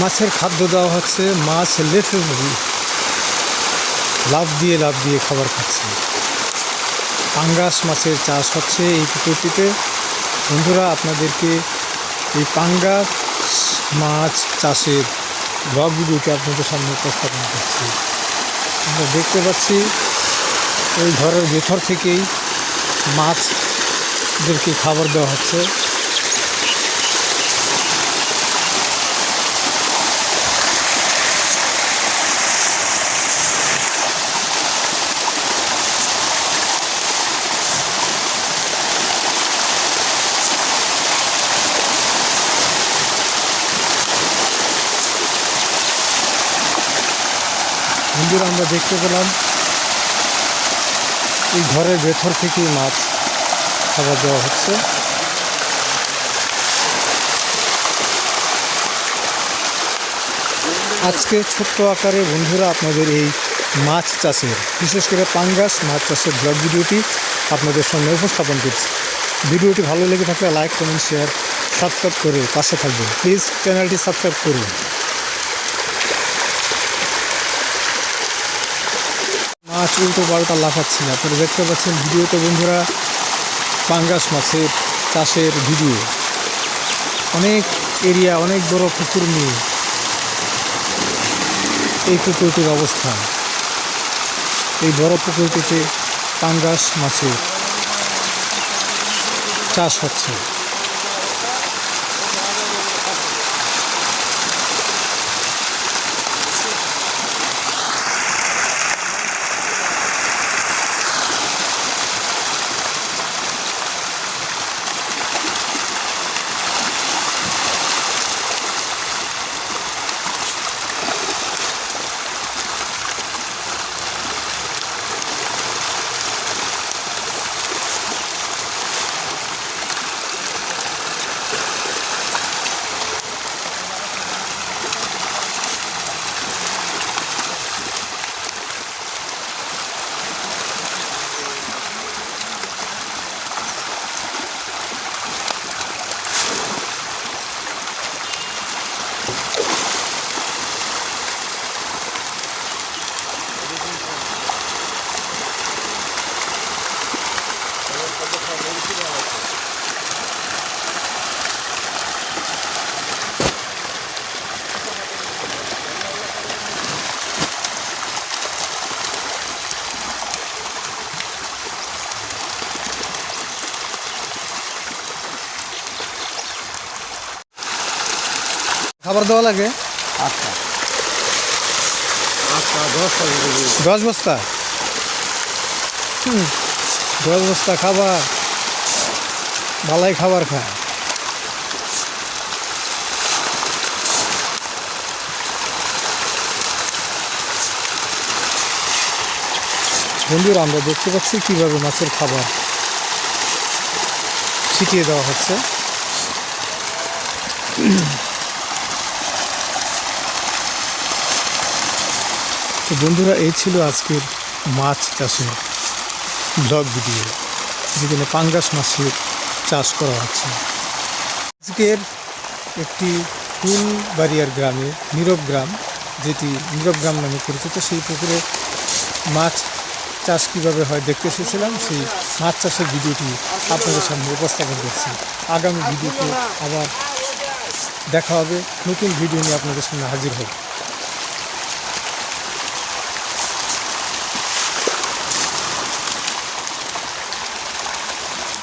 মাছের খাদ্য দেওয়া হচ্ছে, মাছ লেফে লাভ দিয়ে লাভ দিয়ে খাবার খাচ্ছে। পাঙ্গাস মাছের চাষ হচ্ছে এই পুকুরটিতে বন্ধুরা, আপনাদেরকে এই পাঙ্গাস মাছ চাষের ব্লগ ভিডিওটি আপনাদের সামনে উপস্থাপন করছি। আমরা দেখতে পাচ্ছি ওই ঘরের ভেতর থেকেই মাছদেরকে খাবার দেওয়া হচ্ছে। বন্ধুরা, আমরা দেখতে পেলাম এই ঘরের ভেতর থেকেই মাছ খাবার দেওয়া হচ্ছে। আজকে ছোট্ট আকারে বন্ধুরা, আপনাদের এই মাছ চাষের, বিশেষ করে পাঙ্গাস মাছ চাষের ব্লগ ভিডিওটি আপনাদের সামনে উপস্থাপন করছি। ভিডিওটি ভালো লেগে থাকলে লাইক কমেন্ট শেয়ার সাবস্ক্রাইব করে পাশে থাকবেন। প্লিজ চ্যানেলটি সাবস্ক্রাইব করুন। মাছ উল্টো পাল্টা লাফাচ্ছে আপনারা দেখতে পাচ্ছেন ভিডিওতে বন্ধুরা পাঙ্গাস মাছের চাষের ভিডিও। অনেক এরিয়া, অনেক বড় পুকুর নিয়ে এই পুকুরটির অবস্থান এই বড় পুকুরটিতে পাঙ্গাস মাছের চাষ হচ্ছে। খাবার দেওয়া লাগে? আচ্ছা। আচ্ছা দশ দশ বস্তা? হুম, দশ বস্তা খাবার ভালাই খাবার খায়। বন্ধুরা আমরা দেখতে পাচ্ছি কীভাবে মাছের খাবার ছিটিয়ে দেওয়া হচ্ছে। তো বন্ধুরা, এই ছিল আজকের মাছ চাষের ব্লগ ভিডিও যেখানে পাঙ্গাস মাছের চাষ করা হচ্ছে। আজকের একটি ফুলবাড়িয়ার গ্রামে, নীরব গ্রাম, যেটি নীরব গ্রাম নামে পরিচিত, সেই পুকুরে মাছ চাষ কীভাবে হয় দেখতে এসেছিলাম, সেই মাছ চাষের ভিডিওটি আপনাদের সামনে উপস্থাপন করছি। আগামী ভিডিওতে আবার দেখা হবে, নতুন ভিডিও নিয়ে আপনাদের সামনে হাজির হবে।